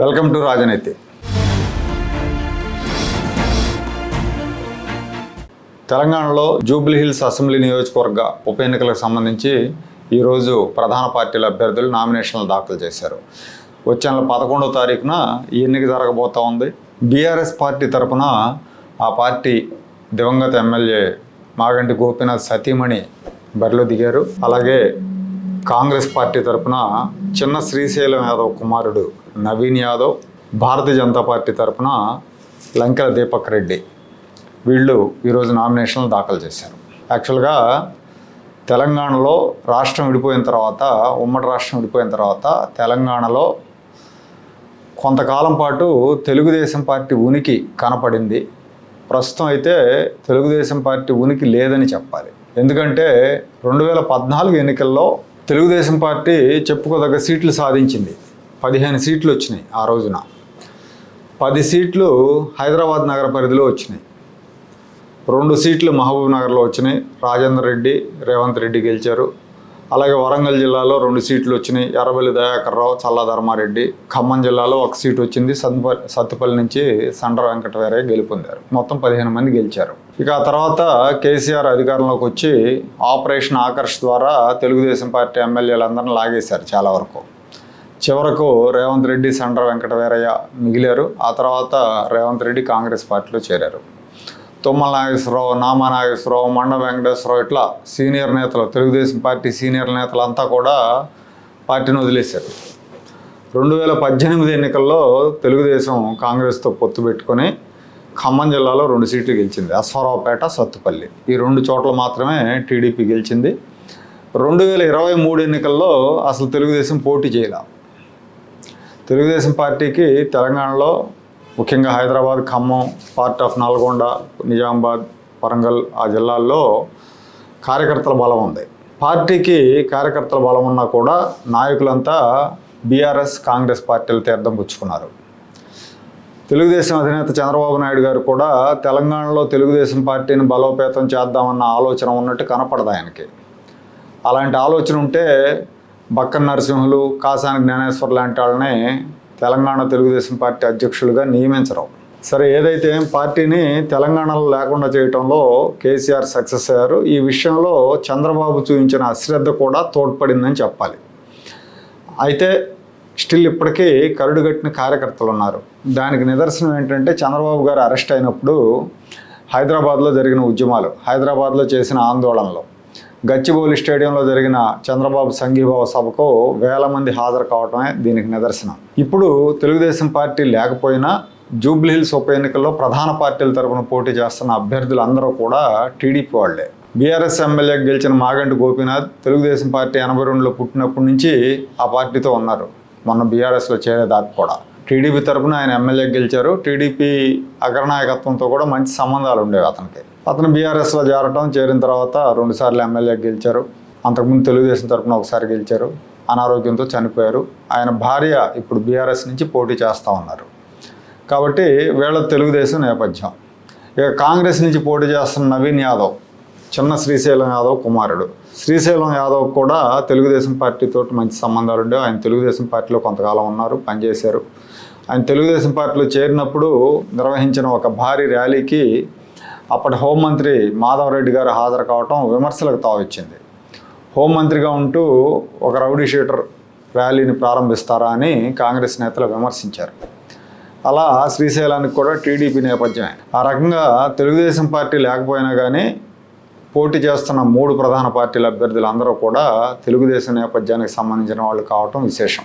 Welcome to రాజనీతి. తెలంగాణలో Jubilee Hills assembly నియోజకవర్గ ఉప ఎన్నికలకు సంబంధించి ఈరోజు ప్రధాన పార్టీల అభ్యర్థులు నామినేషన్లు దాఖలు చేశారు. వచ్చే నెల పదకొండవ తారీఖున ఈ ఎన్నిక జరగబోతా ఉంది. బీఆర్ఎస్ పార్టీ తరపున ఆ పార్టీ దివంగత ఎమ్మెల్యే మాగంటి గోపీనాథ్ సతీమణి బరిలో దిగారు. అలాగే కాంగ్రెస్ పార్టీ తరపున చిన్న శ్రీశైలం యాదవ్ కుమారుడు నవీన్ యాదవ్ భారతీయ జనతా పార్టీ తరపున లంకెల దీపక్ రెడ్డి. వీళ్ళు ఈరోజు నామినేషన్లు దాఖలు చేశారు. యాక్చువల్గా తెలంగాణలో రాష్ట్రం విడిపోయిన తర్వాత ఉమ్మడి రాష్ట్రం విడిపోయిన తర్వాత తెలంగాణలో కొంతకాలం పాటు తెలుగుదేశం పార్టీ ఉనికి కనపడింది. ప్రస్తుతం అయితే తెలుగుదేశం పార్టీ ఉనికి లేదని చెప్పాలి. ఎందుకంటే రెండు వేల పద్నాలుగు ఎన్నికల్లో తెలుగుదేశం పార్టీ చెప్పుకోదగ్గ సీట్లు సాధించింది. పదిహేను సీట్లు వచ్చినాయి ఆ రోజున. పది సీట్లు హైదరాబాద్ నగర పరిధిలో వచ్చినాయి. రెండు సీట్లు మహబూబ్ నగర్లో వచ్చినాయి. రాజేందర్ రెడ్డి రేవంత్ రెడ్డి గెలిచారు. అలాగే వరంగల్ జిల్లాలో రెండు సీట్లు వచ్చినాయి. ఎర్రబెల్లి దయాకర్ రావు చల్లా ధర్మారెడ్డి. ఖమ్మం జిల్లాలో ఒక సీట్ వచ్చింది. సత్తుపల్లి సత్తుపల్లి నుంచి సండ్ర వెంకటవీరయ్య గెలుపొందారు. మొత్తం పదిహేను మంది గెలిచారు. ఇక ఆ తర్వాత కేసీఆర్ అధికారంలోకి వచ్చి ఆపరేషన్ ఆకర్ష్ ద్వారా తెలుగుదేశం పార్టీ ఎమ్మెల్యేలందరినీ లాగేశారు చాలా వరకు. చివరకు రేవంత్ రెడ్డి సండ్ర వెంకటవీరయ్య మిగిలారు. ఆ తర్వాత రేవంత్ రెడ్డి కాంగ్రెస్ పార్టీలో చేరారు. తుమ్మల నాగేశ్వరరావు నామా నాగేశ్వరరావు మండ వెంకటేశ్వరరావు ఇట్లా సీనియర్ నేతలు తెలుగుదేశం పార్టీ సీనియర్ నేతలంతా కూడా పార్టీని వదిలేశారు. రెండు వేల పద్దెనిమిది ఎన్నికల్లో తెలుగుదేశం కాంగ్రెస్తో పొత్తు పెట్టుకొని ఖమ్మం జిల్లాలో రెండు సీట్లు గెలిచింది. అశ్వరావుపేట సత్తుపల్లి. ఈ రెండు చోట్ల మాత్రమే టీడీపీ గెలిచింది. రెండు వేల ఇరవై మూడు ఎన్నికల్లో అసలు తెలుగుదేశం పోటీ చేయాల. తెలుగుదేశం పార్టీకి తెలంగాణలో ముఖ్యంగా హైదరాబాద్ ఖమ్మం పార్ట్ ఆఫ్ నల్గొండ నిజామాబాద్ వరంగల్ ఆ జిల్లాల్లో కార్యకర్తల బలం ఉంది. పార్టీకి కార్యకర్తల బలం ఉన్నా కూడా నాయకులంతా బీఆర్ఎస్ కాంగ్రెస్ పార్టీలు తీర్థం పుచ్చుకున్నారు. తెలుగుదేశం అధినేత చంద్రబాబు నాయుడు గారు కూడా తెలంగాణలో తెలుగుదేశం పార్టీని బలోపేతం చేద్దామన్న ఆలోచన ఉన్నట్టు కనపడదు ఆయనకి. అలాంటి ఆలోచన ఉంటే బక్కన్ నరసింహులు కాసాని జ్ఞానేశ్వర్ లాంటి వాళ్ళని తెలంగాణ తెలుగుదేశం పార్టీ అధ్యక్షులుగా నియమించరు. సరే ఏదైతే పార్టీని తెలంగాణలో లేకుండా చేయటంలో కేసీఆర్ సక్సెస్ అయ్యారు ఈ విషయంలో చంద్రబాబు చూపించిన అశ్రద్ధ కూడా తోడ్పడిందని చెప్పాలి. అయితే స్టిల్ ఇప్పటికీ కరుడుగట్టిన కార్యకర్తలు ఉన్నారు. దానికి నిదర్శనం ఏంటంటే చంద్రబాబు గారు అరెస్ట్ అయినప్పుడు హైదరాబాద్లో జరిగిన ఉద్యమాలు హైదరాబాద్లో చేసిన ఆందోళనలు. గచ్చిబౌలి స్టేడియంలో జరిగిన చంద్రబాబు సంఘీభావ సభకు వేల మంది హాజరు కావటమే దీనికి నిదర్శనం. ఇప్పుడు తెలుగుదేశం పార్టీ లేకపోయినా జూబ్లీహిల్స్ ఉప ఎన్నికల్లో ప్రధాన పార్టీల తరపున పోటీ చేస్తున్న అభ్యర్థులు అందరూ కూడా టీడీపీ వాళ్ళే. బీఆర్ఎస్ ఎమ్మెల్యే గెలిచిన మాగంటి గోపీనాథ్ తెలుగుదేశం పార్టీ ఎనభై రెండులో పుట్టినప్పటి నుంచి ఆ పార్టీతో ఉన్నారు. మొన్న బీఆర్ఎస్లో చేరేదాకా కూడా. టీడీపీ తరపున ఆయన ఎమ్మెల్యే గెలిచారు. టీడీపీ అగ్రనాయకత్వంతో కూడా మంచి సంబంధాలు ఉండేవి అతనికి. అతను బీఆర్ఎస్లో చేరటం చేరిన తర్వాత రెండుసార్లు ఎమ్మెల్యే గెలిచారు. అంతకుముందు తెలుగుదేశం తరఫున ఒకసారి గెలిచారు. అనారోగ్యంతో చనిపోయారు. ఆయన భార్య ఇప్పుడు బీఆర్ఎస్ నుంచి పోటీ చేస్తూ ఉన్నారు. కాబట్టి వీళ్ళ తెలుగుదేశం నేపథ్యం. ఇక కాంగ్రెస్ నుంచి పోటీ చేస్తున్న నవీన్ యాదవ్ చిన్న శ్రీశైలం యాదవ్ కుమారుడు. శ్రీశైలం యాదవ్ కూడా తెలుగుదేశం పార్టీతో మంచి సంబంధాలు ఉండేవి. ఆయన తెలుగుదేశం పార్టీలో కొంతకాలం ఉన్నారు పనిచేశారు. ఆయన తెలుగుదేశం పార్టీలో చేరినప్పుడు నిర్వహించిన ఒక భారీ ర్యాలీకి అప్పటి హోంమంత్రి మాధవరెడ్డి గారు హాజరు కావటం విమర్శలకు తావిచ్చింది. హోంమంత్రిగా ఉంటూ ఒక రౌడీ షీటర్ ర్యాలీని ప్రారంభిస్తారా అని కాంగ్రెస్ నేతలు విమర్శించారు. అలా శ్రీశైలానికి కూడా టీడీపీ నేపథ్యమే ఆ రకంగా తెలుగుదేశం పార్టీ లేకపోయినా కానీ పోటీ చేస్తున్న మూడు ప్రధాన పార్టీల అభ్యర్థులు అందరూ కూడా తెలుగుదేశం నేపథ్యానికి సంబంధించిన వాళ్ళు కావటం విశేషం.